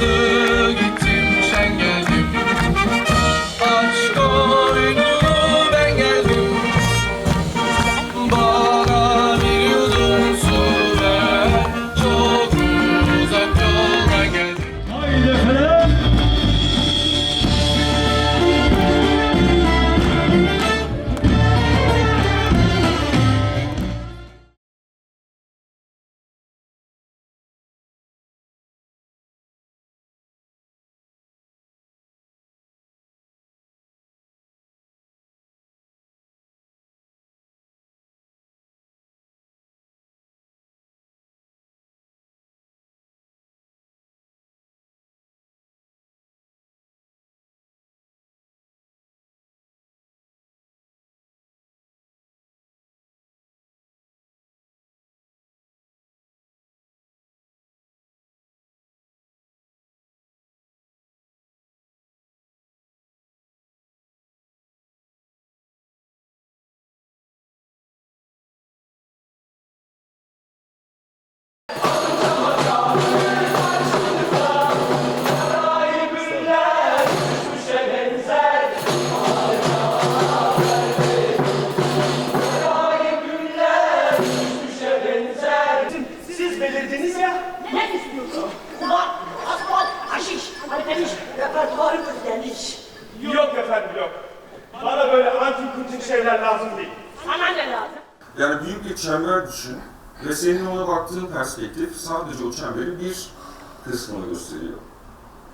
Dieu. Şeyler lazım değil. Sana ne lazım? Yani büyük bir çember düşün ve senin ona baktığın perspektif sadece o çemberin bir kısmını gösteriyor.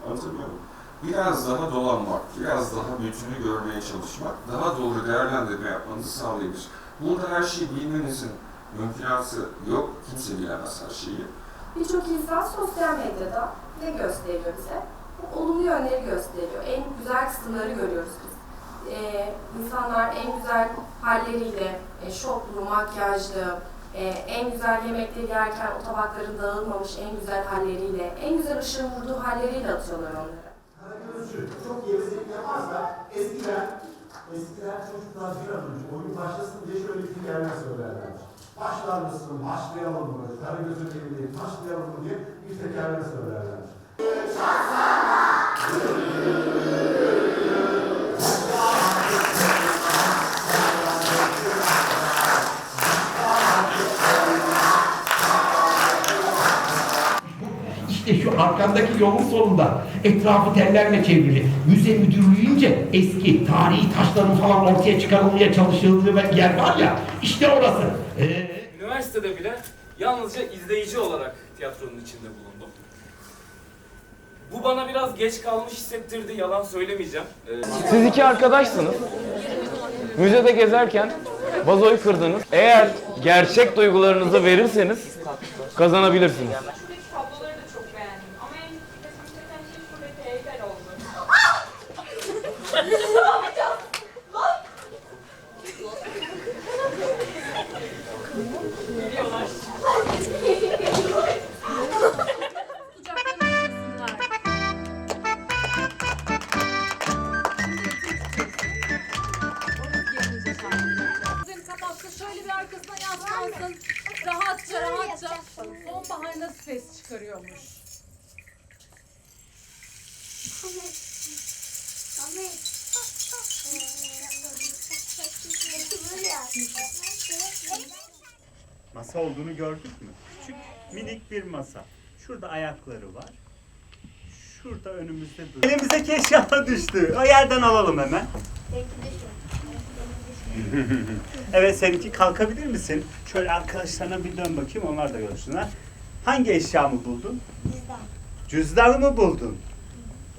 Anlatabiliyor muyum? Biraz daha dolanmak, biraz daha bütünü görmeye çalışmak, daha doğru değerlendirme yapmanızı sağlayabilir. Burada her şeyi bilmenizin mümkünatı yok, kimse bilemez her şeyi. Birçok insan sosyal medyada ne gösteriyor bize? Olumlu yönleri gösteriyor. En güzel kısımları görüyoruz biz. Ee, insanlar en güzel halleriyle, e, şoplu, makyajlı, e, en güzel yemekleri yerken o tabakların dağılmamış en güzel halleriyle, en güzel ışığın vurduğu halleriyle atıyorlar onları. Karagözcü çok gevezelik yapmaz da eskiden eskiden çocuklar bir an önce oyun başlasın diye şöyle bir hikayeler söylerlermiş. Başlar mısın, başlayalım mı, Karagöz'ün evinde başlayalım mı diye bir tekerler söylerlermiş. Arkandaki yolun sonunda etrafı tellerle çevrili müze müdürlüğünce eski tarihi taşların falan ortaya çıkarılmaya çalışıldığı yer var ya işte orası. Ee, Üniversitede bile yalnızca izleyici olarak tiyatronun içinde bulundum. Bu bana biraz geç kalmış hissettirdi, yalan söylemeyeceğim. Ee, Siz iki arkadaşsınız. Müzede gezerken vazoyu kırdınız. Eğer gerçek duygularınızı verirseniz kazanabilirsiniz. Şöyle bir arkasına yaslansın. Rahatça rahatça. Sonbahar nasıl ses çıkarıyormuş. Masa olduğunu gördük mü? Küçük minik bir masa. Şurada ayakları var. Şurada önümüzde duruyor. Elimizdeki eşya düştü. O yerden alalım hemen. evet seninki kalkabilir misin? Şöyle arkadaşlarına bir dön bakayım onlar da görsünler. Hangi eşyamı buldun? Cüzdan. Cüzdanı mı buldun?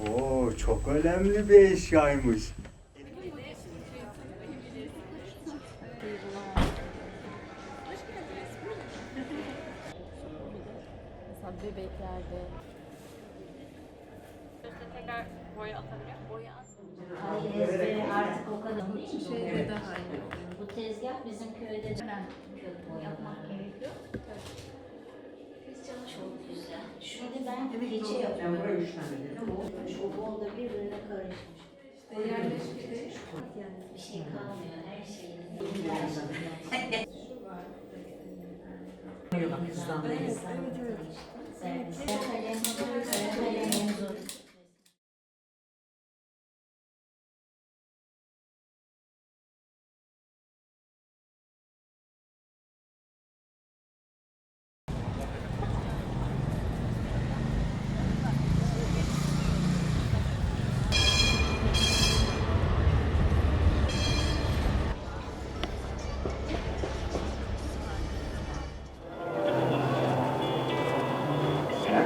Oo çok önemli bir eşyaymış. Bebeklerde. Tekrar boya atabiliyor Boya artık o kadar Şeyde daha iyi. Bu tezgah bizim köyde yapmak gerekiyor. Çok güzel. Şimdi ben keçe yapıyorum. Ben buraya üç tane dedim. O bol da birbirine karışmış. İşte yerleşmiş. Bir şey kalmıyor. Her şeyin. Servis. 对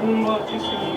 Sen bakışın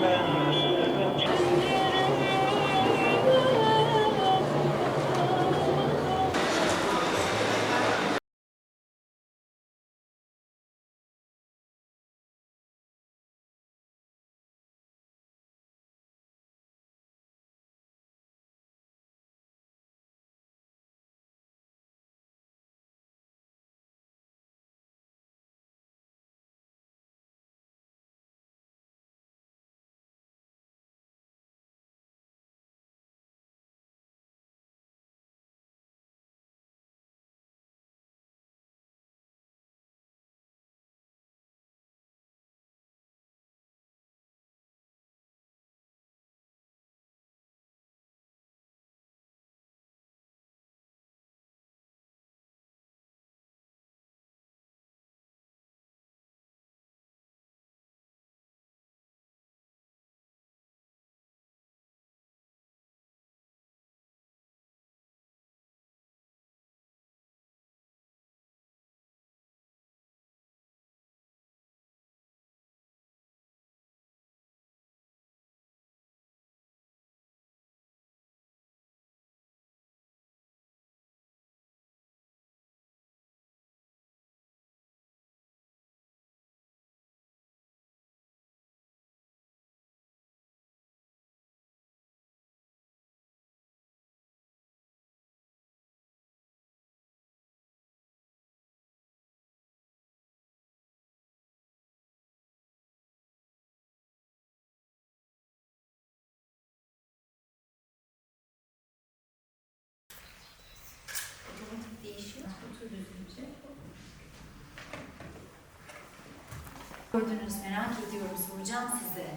Gördünüz merak ediyorum soracağım size.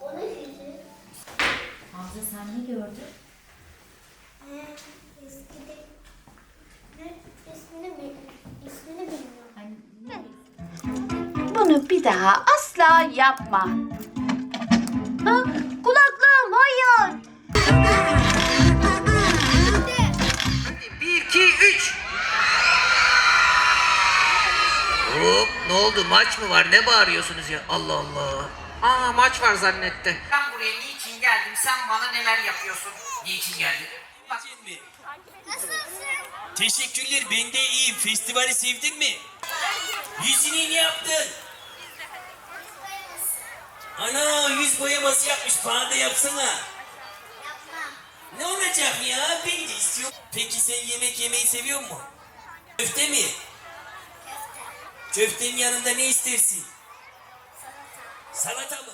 O ne dedi? Hamza sen ne gördün? Ne? Eskide. Ne? İsmini, bil- ismini bilmiyorum. Hani? Bunu bir daha asla yapma. Oldu? Maç mı var? Ne bağırıyorsunuz ya? Allah Allah. Aa maç var zannetti. Ben buraya niçin geldim? Sen bana neler yapıyorsun? Niçin geldin? Bak. Teşekkürler ben de iyiyim. Festivali sevdin mi? Yüzünü ne yaptın? Ana yüz boyaması yapmış. Bana da yapsana. Ne olacak ya? Ben de istiyorum. Peki sen yemek yemeyi seviyor musun? Köfte mi? Köftenin yanında ne istersin? Salata mı?